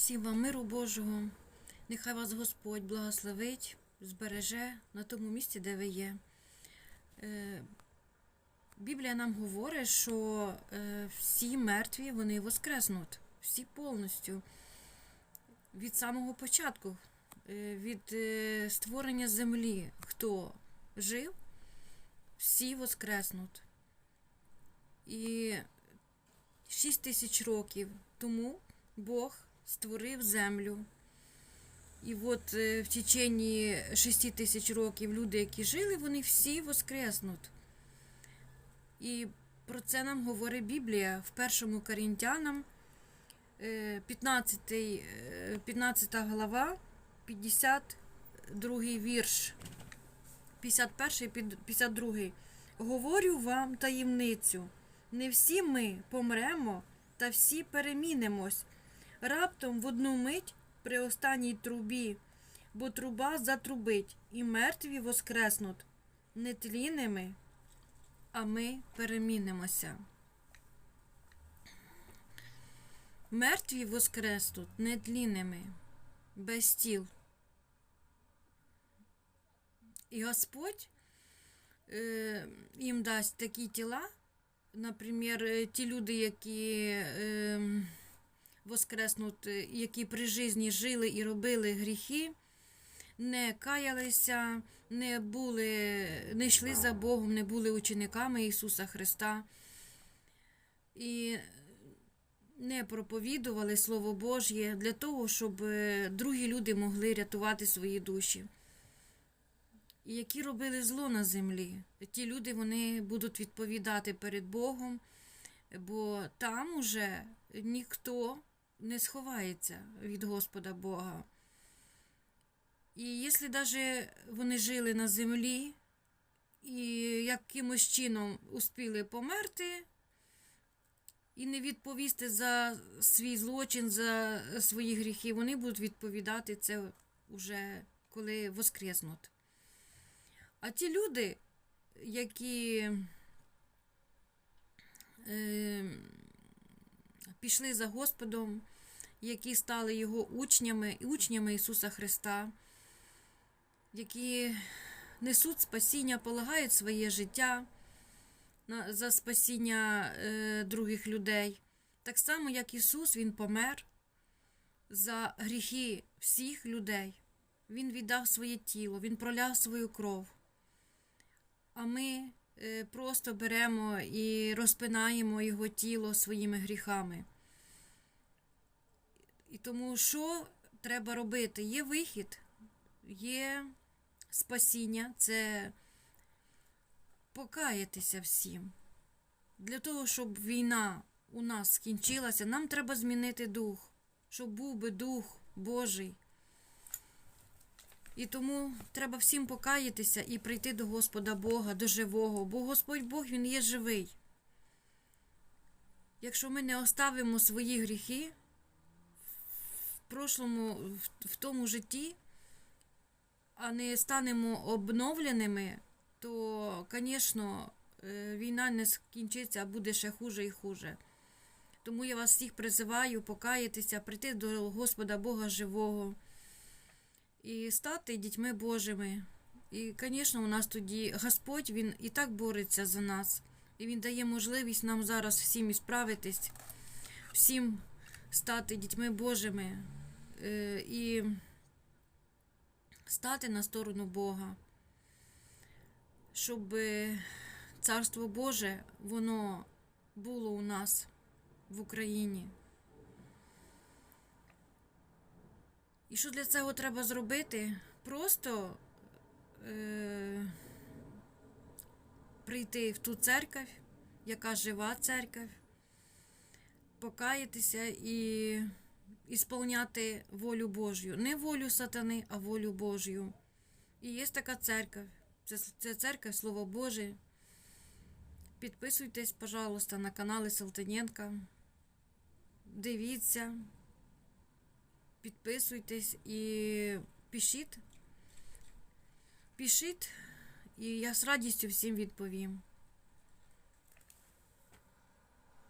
Всім вам миру Божого. Нехай вас Господь благословить, збереже на тому місці, де ви є. Е, Біблія нам говорить, що е, всі мертві вони воскреснуть, всі повністю. Від самого початку, е, від створення землі, хто жив, всі воскреснуть. І 6 тисяч років тому Бог створив землю. І от е, в течение 6 тисяч років люди, які жили, вони всі воскреснуть. І про це нам говорить Біблія в першому Корінтянам, е, 15, е, 15 глава, 52 вірш. 51 52. Говорю вам таємницю. Не всі ми помремо, та всі перемінимось. Раптом в одну мить при останній трубі, бо труба затрубить, і мертві воскреснуть нетлінними, а ми перемінимося. Мертві воскреснуть нетлінними, без тіл. І Господь е, їм дасть такі тіла, наприклад, е, ті люди, які е, воскреснуть, е, які при житті жили і робили гріхи, не каялися, не були, не йшли за Богом, не були учениками Ісуса Христа. І не проповідували Слово Божє для того, щоб е, другі люди могли рятувати свої душі. Які робили зло на землі. Ті люди вони будуть відповідати перед Богом, бо там уже ніхто не сховається від Господа Бога. І якщо навіть вони жили на землі і якимось чином успіли померти, і не відповісти за свій злочин, за свої гріхи, вони будуть відповідати це вже коли воскреснуть. А ті люди, які е, пішли за Господом, які стали його учнями, учнями Ісуса Христа, які несуть спасіння, полагають своє життя за спасіння е, других людей. Так само, як Ісус, Він помер за гріхи всіх людей. Він віддав своє тіло, Він проляв свою кров. А ми просто беремо і розпинаємо його тіло своїми гріхами. І тому що треба робити? Є вихід, є спасіння, це покаятися всім. Для того, щоб війна у нас скінчилася, нам треба змінити дух, щоб був би дух Божий. І тому треба всім покаятися і прийти до Господа Бога, до живого, бо Господь Бог Він є живий. Якщо ми не оставимо свої гріхи в прошлому, в, тому житті, а не станемо обновленими, то, звісно, е, війна не скінчиться, а буде ще хуже і хуже. Тому я вас всіх призиваю покаятися, прийти до Господа Бога живого і стати дітьми Божими. І, звісно, у нас тоді Господь Він і так бореться за нас. І Він дає можливість нам зараз всім ісправитись, всім стати дітьми Божими е, і стати на сторону Бога, щоб е, Царство Боже воно було у нас в Україні. І що для цього треба зробити? Просто е, прийти в ту церковь, яка жива церковь, покаятися і ісполняти волю Божю. Не волю сатани, а волю Божю. І є така церковь. Це, це церковь Слово Боже. Підписуйтесь, пожалуйста, на канали Салтаненка. Дивіться підписуйтесь і пишіть. Пишіть, і я з радістю всім відповім.